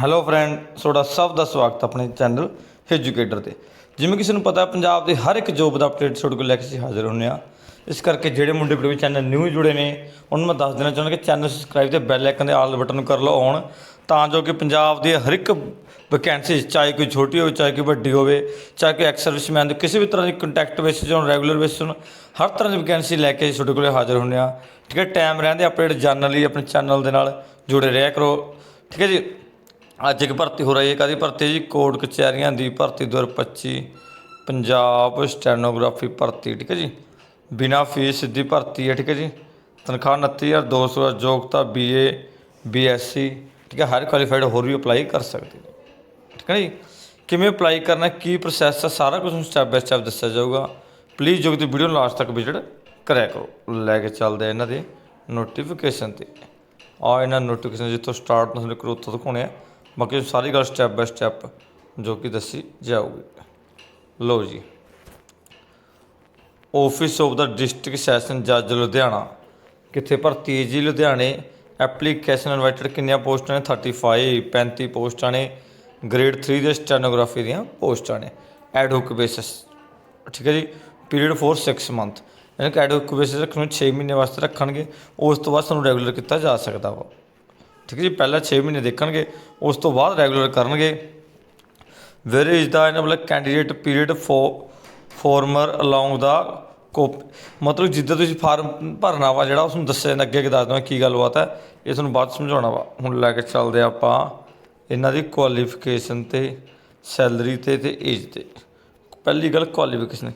Hello friend ਤੁਹਾਡਾ ਸਭ ਦਾ ਸਵਾਗਤ ਆਪਣੇ ਚੈਨਲ ਐਜੂਕੇਟਰ ਤੇ। ਜਿਵੇਂ ਕਿਸੇ ਨੂੰ ਪਤਾ, ਪੰਜਾਬ ਦੇ ਹਰ ਇੱਕ ਜੋਬ ਦਾ ਅਪਡੇਟ ਤੁਹਾਡੇ ਕੋਲ ਲੈ ਕੇ ਅਸੀਂ ਹਾਜ਼ਰ ਹੁੰਦੇ ਆ ਇਸ ਕਰਕੇ ਜਿਹੜੇ ਮੁੰਡੇ ਵੀਡੀਓ ਚੈਨਲ ਨਿਊ ਜੁੜੇ ਨੇ, ਉਹਨਾਂ ਨੂੰ ਮੈਂ ਦੱਸ ਦੇਣਾ ਚਾਹੁੰਦਾ ਕਿ ਚੈਨਲ ਸਬਸਕ੍ਰਾਈਬ ਤੇ ਬੈਲ ਆਈਕਨ ਦੇ ਆਲ ਬਟਨ ਨੂੰ ਕਰ ਲਓ ਔਨ ਤਾਂ ਜੋ ਕਿ ਪੰਜਾਬ ਦੇ ਹਰ ਇੱਕ ਵੈਕੈਂਸੀ ਚਾਹੇ ਕੋਈ ਛੋਟੀ ਹੋਵੇ, ਚਾਹੇ ਕੋਈ ਵੱਡੀ ਹੋਵੇ, ਚਾਹੇ ਕੋਈ ਐਕਸ ਸਰਵਿਸਮੈਨ ਦੀ ਕਿਸੇ ਵੀ ਤਰ੍ਹਾਂ ਦੀ contact basis on regular basis on ਹਰ ਤਰ੍ਹਾਂ ਦੀ ਵੈਕੈਂਸੀ ਲੈ ਕੇ ਅਸੀਂ ਤੁਹਾਡੇ ਕੋਲ ਹਾਜ਼ਰ ਹੁੰਦੇ ਆ ਠੀਕ ਹੈ ਟਾਈਮ ਰਹਿੰਦੇ ਅਪਡੇਟ ਜਾਣਨ ਲਈ ਆਪਣੇ ਚੈਨਲ ਦੇ ਨਾਲ ਜੁੜੇ ਰਿਹਾ ਕਰੋ। ਠੀਕ ਹੈ ਜੀ। ਅੱਜ ਇੱਕ ਭਰਤੀ ਹੋ ਰਹੀ ਹੈ ਕਾਦੀ ਭਰਤੀ ਹੈ ਜੀ? ਕੋਰਟ ਕਚਹਿਰੀਆਂ ਦੀ ਭਰਤੀ 2025 ਪੰਜਾਬ ਸਟੈਨੋਗ੍ਰਾਫੀ ਭਰਤੀ ਠੀਕ ਹੈ ਜੀ? ਬਿਨਾ ਫੀਸ ਸਿੱਧੀ ਭਰਤੀ ਹੈ ਠੀਕ ਹੈ ਜੀ? ਤਨਖਾਹ 29200 ਹੈ, ਯੋਗਤਾ ਬੀਏ ਬੀਐਸਸੀ ਠੀਕ ਹੈ? ਹਰ ਕੁਆਲੀਫਾਈਡ ਹੋਰ ਵੀ ਅਪਲਾਈ ਕਰ ਸਕਦੇ ਨੇ ਠੀਕ ਹੈ ਜੀ? ਕਿਵੇਂ ਅਪਲਾਈ ਕਰਨਾ ਕੀ ਪ੍ਰੋਸੈਸ ਹੈ ਸਾਰਾ ਕੁਝ ਸਟੈਪ ਬਾਈ ਸਟੈਪ ਦੱਸਿਆ ਜਾਊਗਾ। ਪਲੀਜ਼ ਜੋ ਕਿ ਵੀਡੀਓ ਨੂੰ ਲਾਸਟ ਤੱਕ ਵਿਜ਼ਿਟ ਕਰਿਆ ਕਰੋ। ਲੈ ਕੇ ਚੱਲਦੇ ਇਹਨਾਂ ਦੇ ਨੋਟੀਫਿਕੇਸ਼ਨ ਤੇ। ਆ ਇਹਨਾਂ ਨੋਟੀਫਿਕੇਸ਼ਨ ਜਿੱਥੋਂ ਸਟਾਰਟ ਤੁਹਾਨੂੰ ਕਰੋ ਉੱਥੋਂ ਦਿਖਾਉਣੇ ਆ। ਬਾਕੀ ਸਾਰੀ ਗੱਲ ਸਟੈਪ ਬਾਈ ਸਟੈਪ ਜੋ ਕਿ ਦੱਸੀ ਜਾਊਗੀ। ਲਓ ਜੀ। Office of the district session ਜੱਜ ਲੁਧਿਆਣਾ ਕਿੱਥੇ ਭਰਤੀ ਹੈ ਜੀ ਲੁਧਿਆਣੇ? ਐਪਲੀਕੇਸ਼ਨ ਇਨਵਾਈਟਡ ਕਿੰਨੀਆਂ ਪੋਸਟਾਂ ਨੇ? 35 35 ਪੋਸਟਾਂ ਨੇ। ਗ੍ਰੇਡ 3 ਦੇ ਸਟੈਨੋਗ੍ਰਾਫੀ ਦੀਆਂ ਪੋਸਟਾਂ ਨੇ। ਐਡ ਹੁਕ ਬੇਸਿਸ ਠੀਕ ਹੈ ਜੀ। ਪੀਰੀਅਡ ਫੋਰ 6 ਮੰਥ ਯਾਨੀ ਕਿ ਐਡ ਹੁਕ ਬੇਸਿਸ ਰੱਖਣ ਨੂੰ 6 ਮਹੀਨੇ ਵਾਸਤੇ ਰੱਖਣਗੇ। ਉਸ ਤੋਂ ਬਾਅਦ ਸਾਨੂੰ ਰੈਗੂਲਰ ਕੀਤਾ ਜਾ ਸਕਦਾ ਵਾ। ਠੀਕ ਹੈ ਜੀ, ਪਹਿਲਾਂ 6 ਮਹੀਨੇ ਦੇਖਣਗੇ, ਉਸ ਤੋਂ ਬਾਅਦ ਰੈਗੂਲਰ ਕਰਨਗੇ। Where is the enable candidate period for former along ਦਾ ਕੋਪ ਮਤਲਬ ਜਿੱਦਾਂ ਤੁਸੀਂ ਫਾਰਮ ਭਰਨਾ ਵਾ, ਜਿਹੜਾ ਉਸ ਨੂੰ ਦੱਸਿਆ ਜਾਂਦਾ ਅੱਗੇ ਅੱਗੇ ਦੱਸ ਦਵਾਂ ਕੀ ਗੱਲਬਾਤ ਹੈ, ਇਹ ਤੁਹਾਨੂੰ ਬਾਅਦ ਸਮਝਾਉਣਾ ਵਾ। ਹੁਣ ਲੈ ਕੇ ਚੱਲਦੇ ਹਾਂ ਆਪਾਂ ਇਹਨਾਂ ਦੀ ਕੁਆਲੀਫਿਕੇਸ਼ਨ ਤੇ ਸੈਲਰੀ ਤੇ ਤੇ ਏਜ ਤੇ। ਪਹਿਲੀ ਗੱਲ qualification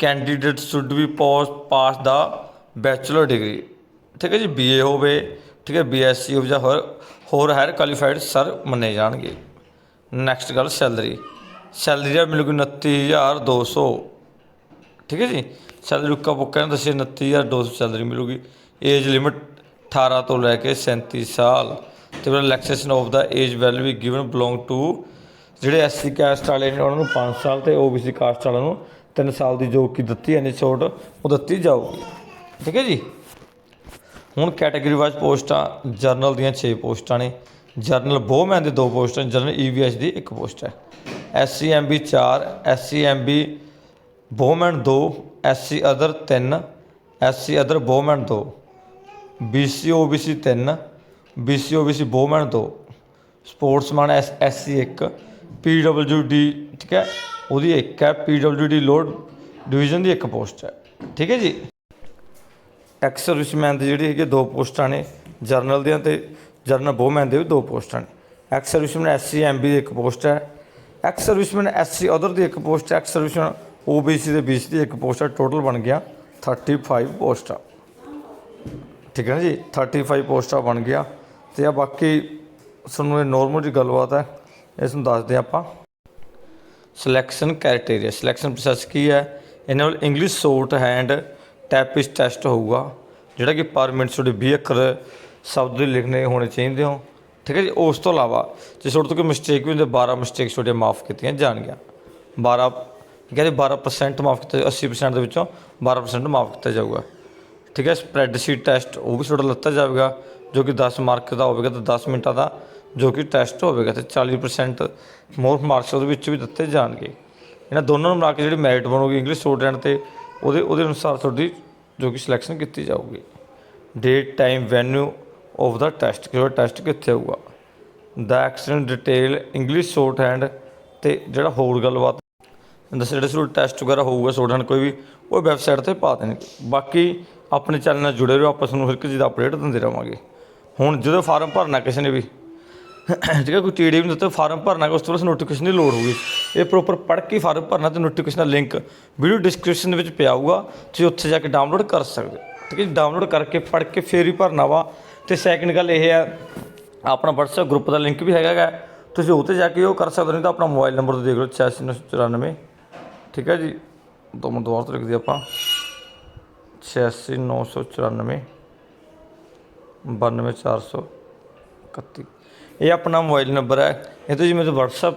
candidate should be pass pass the bachelor degree ਠੀਕ ਹੈ ਜੀ ਬੀਏ ਹੋਵੇ ਠੀਕ ਹੈ ਬੀਐਸਸੀ ਹੋਵੇ ਜਾਂ ਹੋਰ ਹੋਰ ਹਾਇਰ ਕੁਆਲੀਫਾਈਡ ਸਰ ਮੰਨੇ ਜਾਣਗੇ। ਨੈਕਸਟ ਗੱਲ ਸੈਲਰੀ ਸੈਲਰੀ ਆ ਮਿਲੂਗੀ 29200 ਠੀਕ ਹੈ ਜੀ? ਸੈਲਰੀ ਰੁੱਕਾ ਪੁੱਕਾ ਨੇ ਦੱਸਿਆ 29200 ਸੈਲਰੀ ਮਿਲੂਗੀ। ਏਜ ਲਿਮਿਟ 18 ਤੋਂ ਲੈ ਕੇ 37 ਸਾਲ। ਤੇ relaxation of the age will be given belong to ਜਿਹੜੇ ਐਸਸੀ ਕਾਸਟ ਵਾਲੇ ਨੇ, ਉਹਨਾਂ ਨੂੰ 5 ਸਾਲ ਤੇ ਓਬੀਸੀ ਕਾਸਟ ਵਾਲਿਆਂ ਨੂੰ 3 ਸਾਲ ਦੀ ਜੋ ਕਿ ਦਿੱਤੀ ਐਨੀ ਛੋਟ, ਉਹ ਦਿੱਤੀ ਜਾਊਗੀ। ਠੀਕ ਹੈ ਜੀ? ਹੁਣ ਕੈਟਾਗਰੀ ਵਾਈਜ਼ ਪੋਸਟਾਂ ਜਰਨਲ ਦੀਆਂ 6 ਪੋਸਟਾਂ ਨੇ। ਜਰਨਲ ਬੋਮੈਨ ਦੇ ਦੋ ਪੋਸਟਾਂ ਨੇ, ਜਰਨਲ ਈਵੀਐਸ ਦੀ ਇੱਕ ਪੋਸਟ ਹੈ SC MB 4 SC MB woman 2 SC other 3 SC other woman 2 BC OBC 3 BC OBC woman 2 sportsman S SC 1 PWD ਠੀਕ ਹੈ ਉਹਦੀ ਇੱਕ ਹੈ ਪੀਡਬਲਯੂਡੀ ਲੋਡ ਡਿਵੀਜ਼ਨ ਦੀ ਇੱਕ ਪੋਸਟ ਹੈ। ਠੀਕ ਹੈ ਜੀ? ਐਕਸ ਸਰਵਿਸਮੈਨ ਦੀ ਜਿਹੜੀ ਹੈਗੀ ਦੋ ਪੋਸਟਾਂ ਨੇ, ਜਰਨਲ ਦੀਆਂ ਤੇ ਜਰਨਲ ਬੋਮੈਨ ਦੇ ਵੀ ਦੋ ਪੋਸਟਾਂ ਨੇ। ਐਕਸ ਸਰਵਿਸਮੈਨ ਐਸਸੀ ਐਮਬੀ ਦੀ ਇੱਕ ਪੋਸਟ ਹੈ। ਐਕਸ ਸਰਵਿਸਮੈਨ ਐਸਸੀ ਅਦਰ ਦੀ ਇੱਕ ਪੋਸਟ ਹੈ। ਐਕਸ ਸਰਵਿਸਮੈਨ ਓਬੀਸੀ ਦੇ BC ਦੀ ਇੱਕ ਪੋਸਟ ਹੈ। ਟੋਟਲ ਬਣ ਗਿਆ 35 ਪੋਸਟਾਂ। ਠੀਕ ਹੈ ਨਾ ਜੀ? 35 ਪੋਸਟਾਂ ਬਣ ਗਿਆ। ਤੇ ਆ ਬਾਕੀ ਤੁਹਾਨੂੰ ਇਹ ਨੋਰਮਲ ਜੀ ਗੱਲਬਾਤ ਹੈ। ਇਸ ਨੂੰ ਦੱਸਦੇ ਹਾਂ ਆਪਾਂ। ਸਿਲੈਕਸ਼ਨ ਕ੍ਰਾਈਟੇਰੀਆ ਸਿਲੈਕਸ਼ਨ ਪ੍ਰੋਸੈਸ ਕੀ ਹੈ? ਇਹਨਾਂ ਨਾਲ English shorthand typist test ਹੋਊਗਾ, ਜਿਹੜਾ ਕਿ ਪਰ ਮਿੰਟ ਤੁਹਾਡੇ 20 ਅੱਖਰ ਸ਼ਬਦ ਦੇ ਲਿਖਣੇ ਹੋਣੇ ਚਾਹੀਦੇ ਹੋ। ਠੀਕ ਹੈ ਜੀ, ਉਸ ਤੋਂ ਇਲਾਵਾ ਜੇ ਤੁਹਾਡੇ ਤੋਂ ਕੋਈ ਮਿਸਟੇਕ ਵੀ ਹੁੰਦੀ 12 ਮਿਸਟੇਕ ਤੁਹਾਡੇ ਮਾਫ ਕੀਤੀਆਂ ਜਾਣਗੀਆਂ। 12 ਕਹਿੰਦੇ 12% ਮਾਫ ਕੀਤਾ 80% ਦੇ ਵਿੱਚੋਂ 12% ਮਾਫ ਕੀਤਾ ਜਾਊਗਾ। ਠੀਕ ਹੈ ਸਪਰੈਡਸ਼ੀਟ ਟੈਸਟ ਉਹ ਵੀ ਤੁਹਾਡਾ ਲੱਤਾ ਜਾਵੇਗਾ, ਜੋ ਕਿ 10 ਮਾਰਕ ਦਾ ਹੋਵੇਗਾ ਤੇ 10 ਮਿੰਟਾਂ ਦਾ ਜੋ ਕਿ ਟੈਸਟ ਹੋਵੇਗਾ ਤੇ 40% ਮੋਰ ਮਾਰਕਸ ਉਹਦੇ ਵਿੱਚ ਵੀ ਦਿੱਤੇ ਜਾਣਗੇ। ਇਹਨਾਂ ਦੋਨਾਂ ਨੂੰ ਮਿਲਾ ਕੇ ਜਿਹੜੀ ਮੈਰਿਟ ਬਣੂਗੀ ਇੰਗਲਿਸ਼ ਸਟੂਡੈਂਟ ਤੇ ਉਹਦੇ ਉਹਦੇ ਅਨੁਸਾਰ ਤੁਹਾਡੀ ਜੋ ਕਿ ਸਿਲੈਕਸ਼ਨ ਕੀਤੀ ਜਾਊਗੀ। Date time venue of the test ਕਿ ਟੈਸਟ ਕਿੱਥੇ ਹੋਊਗਾ? ਦਾ accident detail English shorthand ਤੇ ਜਿਹੜਾ ਹੋਰ ਗੱਲਬਾਤ। ਦੱਸ ਜਿਹੜੇ ਸਰੂ ਟੈਸਟ ਵਗੈਰਾ ਹੋਊਗਾ ਸ਼ੋਰਟ ਹੈਂਡ ਕੋਈ ਵੀ, ਉਹ ਵੈਬਸਾਈਟ ਤੇ ਪਾ ਦੇਣਗੇ। ਬਾਕੀ ਆਪਣੇ ਚੈਨਲ ਨਾਲ ਜੁੜੇ ਰਹੋ, ਆਪਾਂ ਤੁਹਾਨੂੰ ਹਰ ਇੱਕ ਚੀਜ਼ ਦਾ ਅਪਡੇਟ ਦਿੰਦੇ ਰਵਾਂਗੇ। ਹੁਣ ਜਦੋਂ ਫਾਰਮ ਭਰਨਾ ਕਿਸੇ ਨੇ ਵੀ, ਠੀਕ ਹੈ, ਕੋਈ ਟੀਡੀ ਵੀ ਦਿੱਤਾ ਫਾਰਮ ਭਰਨਾ, ਉਸ ਤੋਂ ਬਾਅਦ ਨੋਟੀਫਿਕੇਸ਼ਨ ਦੀ ਲੋੜ ਹੋਊਗੀ। ਇਹ ਪ੍ਰੋਪਰ ਪੜ੍ਹ ਕੇ ਫਾਰਮ ਭਰਨਾ ਤੇ ਨੋਟੀਫਿਕੇਸ਼ਨ ਦਾ ਲਿੰਕ ਵੀਡੀਓ ਡਿਸਕ੍ਰਿਪਸ਼ਨ ਦੇ ਵਿੱਚ ਪਿਆ ਹੋਊਗਾ। ਤੁਸੀਂ ਉੱਥੇ ਜਾ ਕੇ ਡਾਊਨਲੋਡ ਕਰ ਸਕਦੇ ਠੀਕ ਹੈ ਜੀ ਡਾਊਨਲੋਡ ਕਰਕੇ ਪੜ੍ਹ ਕੇ ਫੇਰ ਹੀ ਭਰਨਾ ਵਾ। ਤੇ ਸੈਕਿੰਡ ਗੱਲ ਇਹ ਹੈ, ਆਪਣਾ WhatsApp ਗਰੁੱਪ ਦਾ ਲਿੰਕ ਵੀ ਹੈਗਾ ਤੁਸੀਂ ਉਹ 'ਤੇ ਜਾ ਕੇ ਉਹ ਕਰ ਸਕਦੇ ਨਹੀਂ ਤਾਂ ਆਪਣਾ ਮੋਬਾਈਲ ਨੰਬਰ ਤੋਂ ਦੇਖ ਲਓ 8694 ਠੀਕ ਹੈ ਜੀ, ਦੋ ਮਿੰਟ ਦੁਬਾਰਾ ਤੋਂ ਲਿਖ ਦਈਏ ਆਪਾਂ। 86994 92431 ਇਹ ਆਪਣਾ ਮੋਬਾਈਲ ਨੰਬਰ ਹੈ। ਇਹ ਤੋਂ ਜੀ ਮੇਰੇ WhatsApp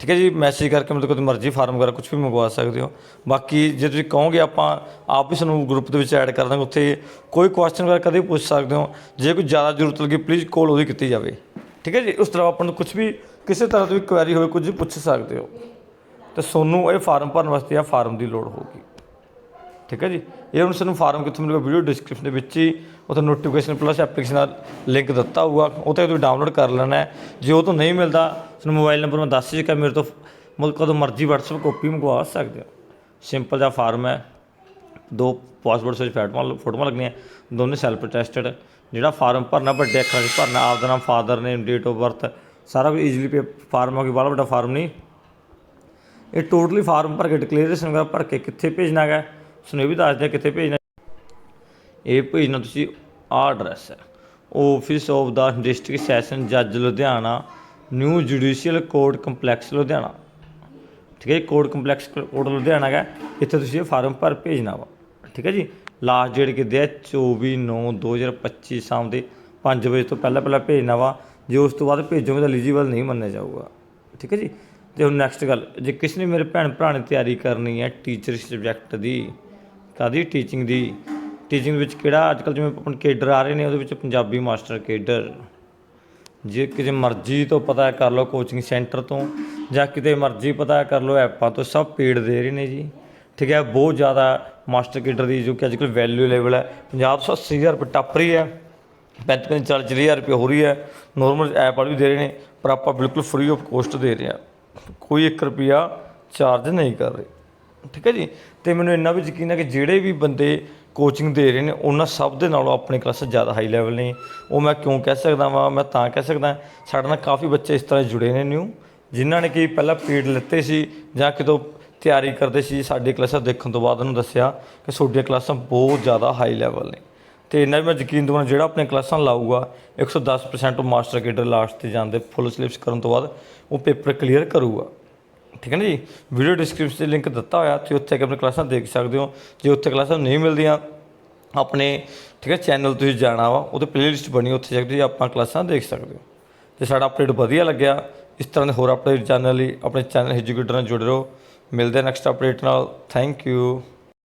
ਠੀਕ ਹੈ ਜੀ ਮੈਸੇਜ ਕਰਕੇ ਮਤਲਬ ਕਦੇ ਮਰਜ਼ੀ ਫਾਰਮ ਵਗੈਰਾ ਕੁਝ ਵੀ ਮੰਗਵਾ ਸਕਦੇ ਹੋ। ਬਾਕੀ ਜੇ ਤੁਸੀਂ ਕਹੋਗੇ ਆਪਾਂ ਆਪ ਹੀ ਸਾਨੂੰ ਗਰੁੱਪ ਦੇ ਵਿੱਚ ਐਡ ਕਰ ਦਾਂਗੇ, ਉੱਥੇ ਕੋਈ ਕੁਐਸਚਨ ਵਗੈਰਾ ਕਦੇ ਵੀ ਪੁੱਛ ਸਕਦੇ ਹੋ। ਜੇ ਕੋਈ ਜ਼ਿਆਦਾ ਜ਼ਰੂਰਤ ਲੱਗੇ ਪਲੀਜ਼ ਕੋਲ ਉਹਦੀ ਕੀਤੀ ਜਾਵੇ। ਠੀਕ ਹੈ ਜੀ, ਉਸ ਤਰ੍ਹਾਂ ਆਪਾਂ ਨੂੰ ਕੁਝ ਵੀ ਕਿਸੇ ਤਰ੍ਹਾਂ ਦੀ ਵੀ ਕੁਐਰੀ ਹੋਵੇ, ਕੁਝ ਪੁੱਛ ਸਕਦੇ ਹੋ। ਤੇ ਤੁਹਾਨੂੰ ਇਹ ਫਾਰਮ ਭਰਨ ਵਾਸਤੇ ਆ ਫਾਰਮ ਦੀ ਲੋੜ ਹੋਊਗੀ। ਠੀਕ ਹੈ ਜੀ? ਇਹ ਹੁਣ ਸਾਨੂੰ ਫਾਰਮ ਕਿੱਥੋਂ ਮਿਲੂਗਾ? ਵੀਡੀਓ ਡਿਸਕ੍ਰਿਪਸ਼ਨ ਦੇ ਵਿੱਚ ਹੀ। ਉੱਥੇ ਨੋਟੀਫਿਕੇਸ਼ਨ ਪਲੱਸ ਐਪਲੀਕੇਸ਼ਨ ਦਾ ਲਿੰਕ ਦਿੱਤਾ ਹੋਊਗਾ। ਉਹ ਤੇ ਤੁਸੀਂ ਡਾਊਨਲੋਡ ਕਰ ਲੈਣਾ ਹੈ। ਜੇ ਉਹ ਤੋਂ ਨਹੀਂ ਮਿਲਦਾ, ਤੁਹਾਨੂੰ ਮੋਬਾਈਲ ਨੰਬਰ ਮੈਂ ਦੱਸ ਚੁੱਕਾ ਮੇਰੇ ਤੋਂ ਮ- ਕਦੋਂ ਮਰਜ਼ੀ WhatsApp ਕਾਪੀ ਮੰਗਵਾ ਸਕਦੇ ਹੋ। ਸਿੰਪਲ ਜਿਹਾ ਫਾਰਮ ਹੈ। ਦੋ ਪਾਸਵਰਡ ਸਾਈਜ਼ ਫੋਟੋਆਂ ਫੋਟੋਆਂ ਲੱਗਣੀਆਂ। ਦੋਨੇ ਸੈਲਫ ਟੈਸਟਡ ਜਿਹੜਾ ਫਾਰਮ ਭਰਨਾ, ਵੱਡੇ ਅੱਖਰਾਂ 'ਚ ਭਰਨਾ ਆਪ ਦਾ ਨਾਮ father name date of birth ਸਾਰਾ ਕੁਝ ਈਜ਼ੀਲੀ ਪੇ ਫਾਰਮ ਹੋ ਗਿਆ। ਬੜਾ ਵੱਡਾ ਫਾਰਮ ਨਹੀਂ। ਇਹ ਟੋਟਲੀ ਫਾਰਮ ਭਰ ਕੇ ਡਿਕਲੇਰੇਸ਼ਨ ਵਗੈਰਾ ਭਰ ਕੇ ਕਿੱਥੇ ਭੇਜਣਾ ਹੈਗਾ? ਤੁਹਾਨੂੰ ਇਹ ਵੀ ਦੱਸ ਦਿਆਂ ਕਿੱਥੇ ਭੇਜਣਾ। ਇਹ ਭੇਜਣਾ ਤੁਸੀਂ ਆਹ ਐਡਰੈਸ ਹੈ। Office of the district session ਜੱਜ Ludhiana new judicial court complex Ludhiana ਠੀਕ ਹੈ ਕੋਰਟ ਕੰਪਲੈਕਸ ਕੋਰਟ ਲੁਧਿਆਣਾ ਹੈਗਾ। ਇੱਥੇ ਤੁਸੀਂ ਇਹ ਫਾਰਮ ਭਰ ਭੇਜਣਾ ਵਾ। ਠੀਕ ਹੈ ਜੀ ਲਾਸਟ ਡੇਟ ਕਿਤੇ ਹੈ? 24/9/2025 ਸ਼ਾਮ ਦੇ 5 ਵਜੇ ਤੋਂ ਪਹਿਲਾਂ ਪਹਿਲਾਂ ਭੇਜਣਾ ਵਾ। ਜੇ ਉਸ ਤੋਂ ਬਾਅਦ ਭੇਜੋਗੇ ਤਾਂ ਐਲੀਜੀਬਲ ਨਹੀਂ ਮੰਨਿਆ ਜਾਊਗਾ। ਠੀਕ ਹੈ ਜੀ, ਤੇ ਹੁਣ ਨੈਕਸਟ ਗੱਲ, ਜੇ ਕਿਸੇ ਨੇ ਮੇਰੇ ਭੈਣ ਭਰਾ ਨੇ ਤਿਆਰੀ ਕਰਨੀ ਹੈ ਟੀਚਰ ਸਬਜੈਕਟ ਦੀ ਕਾਦੀ ਟੀਚਿੰਗ ਦੀ ਟੀਚਿੰਗ ਵਿੱਚ ਕਿਹੜਾ ਅੱਜ ਕੱਲ੍ਹ ਜਿਵੇਂ ਆਪਣੇ ਕੇਡਰ ਆ ਰਹੇ ਨੇ, ਉਹਦੇ ਵਿੱਚ ਪੰਜਾਬੀ ਮਾਸਟਰ ਕੇਡਰ। ਜੇ ਕਿਸੇ ਮਰਜ਼ੀ ਤੋਂ ਪਤਾ ਕਰ ਲਓ ਕੋਚਿੰਗ ਸੈਂਟਰ ਤੋਂ, ਜਾਂ ਕਿਤੇ ਮਰਜ਼ੀ ਪਤਾ ਕਰ ਲਓ ਐਪਾਂ ਤੋਂ, ਸਭ ਪੇਡ ਦੇ ਰਹੇ ਨੇ ਜੀ। ਠੀਕ ਹੈ, ਬਹੁਤ ਜ਼ਿਆਦਾ ਮਾਸਟਰ ਕੇਡਰ ਦੀ ਜੋ ਕਿ ਅੱਜ ਕੱਲ੍ਹ ਵੈਲਿਊ ਲੈਵਲ ਹੈ। 50 ਤੋਂ 80 ਹਜ਼ਾਰ ਰੁਪਏ ਟੱਪ ਰਹੀ ਹੈ। 35 40 ਹਜ਼ਾਰ ਰੁਪਏ ਹੋ ਰਹੀ ਹੈ। ਨੋਰਮਲ ਐਪ ਵਾਲੇ ਵੀ ਦੇ ਰਹੇ ਨੇ, ਪਰ ਆਪਾਂ ਬਿਲਕੁਲ ਫ੍ਰੀ ਆਫ ਕੋਸਟ ਦੇ ਰਹੇ ਹਾਂ। ਕੋਈ 1 ਰੁਪਿਆ ਚਾਰਜ ਨਹੀਂ ਕਰ ਰਹੇ। ਠੀਕ ਹੈ ਜੀ? ਤੇ ਮੈਨੂੰ ਇੰਨਾ ਵੀ ਯਕੀਨ ਹੈ ਕਿ ਜਿਹੜੇ ਵੀ ਬੰਦੇ ਕੋਚਿੰਗ ਦੇ ਰਹੇ ਨੇ, ਉਹਨਾਂ ਸਭ ਦੇ ਨਾਲੋਂ ਆਪਣੀ ਕਲਾਸਾਂ ਜ਼ਿਆਦਾ ਹਾਈ ਲੈਵਲ ਨੇ। ਉਹ ਮੈਂ ਕਿਉਂ ਕਹਿ ਸਕਦਾ ਵਾਂ? ਮੈਂ ਤਾਂ ਕਹਿ ਸਕਦਾ, ਸਾਡੇ ਨਾਲ ਕਾਫੀ ਬੱਚੇ ਇਸ ਤਰ੍ਹਾਂ ਜੁੜੇ ਨੇ ਨਿਊ ਜਿਨ੍ਹਾਂ ਨੇ ਕਿ ਪਹਿਲਾਂ ਪੇਡ ਲਿੱਤੇ ਸੀ ਜਾਂ ਕਿਤੋਂ ਤਿਆਰੀ ਕਰਦੇ ਸੀ। ਸਾਡੀ ਕਲਾਸਾਂ ਦੇਖਣ ਤੋਂ ਬਾਅਦ ਉਹਨੂੰ ਦੱਸਿਆ ਕਿ ਤੁਹਾਡੀਆਂ ਕਲਾਸਾਂ ਬਹੁਤ ਜ਼ਿਆਦਾ ਹਾਈ ਲੈਵਲ ਨੇ। ਤੇ ਇਹਨਾਂ ਵੀ ਮੈਂ ਯਕੀਨ ਦਵਾਂ ਜਿਹੜਾ ਆਪਣੇ ਕਲਾਸਾਂ ਲਾਊਗਾ 110% ਮਾਸਟਰ ਕੇਡਰ ਲਾਸਟ ਤੇ ਜਾਂਦੇ ਫੁੱਲ ਸਿਲੇਬਸ ਕਰਨ ਤੋਂ ਬਾਅਦ ਉਹ ਪੇਪਰ ਕਲੀਅਰ ਕਰੂਗਾ। ਠੀਕ ਹੈ ਨਾ ਜੀ? ਵੀਡੀਓ ਡਿਸਕ੍ਰਿਪਸ਼ਨ 'ਚ ਲਿੰਕ ਦਿੱਤਾ ਹੋਇਆ, ਤੁਸੀਂ ਉੱਥੇ ਆ ਕੇ ਆਪਣੀ ਕਲਾਸਾਂ ਦੇਖ ਸਕਦੇ ਹੋ। ਜੇ ਉੱਥੇ ਕਲਾਸਾਂ ਨਹੀਂ ਮਿਲਦੀਆਂ, ਆਪਣੇ ਠੀਕ ਹੈ ਚੈਨਲ ਤੁਸੀਂ ਜਾਣਾ ਵਾ, ਉਹਦੇ ਪਲੇਲਿਸਟ ਬਣੀ ਉੱਥੇ ਜਾ ਕੇ ਤੁਸੀਂ ਆਪਾਂ ਕਲਾਸਾਂ ਦੇਖ ਸਕਦੇ ਹੋ। ਜੇ ਸਾਡਾ ਅਪਡੇਟ ਵਧੀਆ ਲੱਗਿਆ। ਇਸ ਤਰ੍ਹਾਂ ਦੇ ਹੋਰ ਅਪਡੇਟ ਚੈਨਲ ਲਈ ਆਪਣੇ ਚੈਨਲ ਐਜੂਕੇਟਰ ਨਾਲ ਜੁੜੇ ਰਹੋ। ਮਿਲਦੇ ਨੈਕਸਟ ਅਪਡੇਟ ਨਾਲ। Thank you